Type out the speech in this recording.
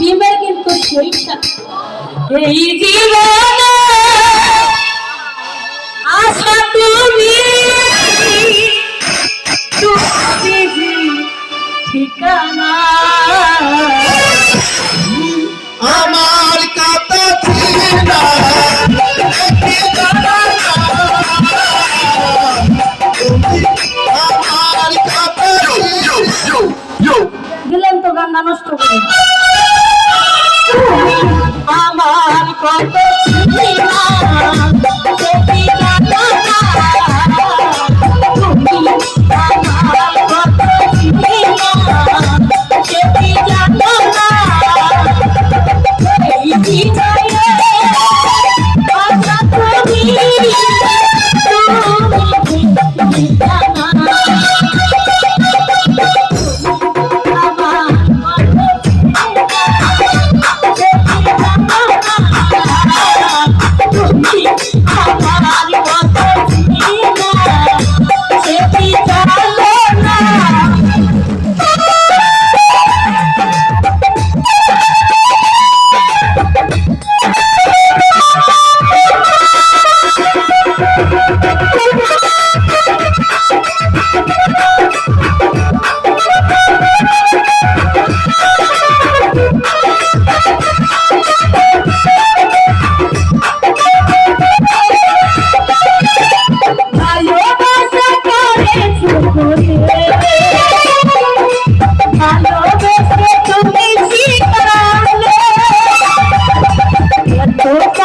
বিমে কিন্তু সেইটা এই জীবনে আশা তুমি ঠিকানা আমার কাতা ছিল গান্ডা নষ্ট করি। আমার কত Oh,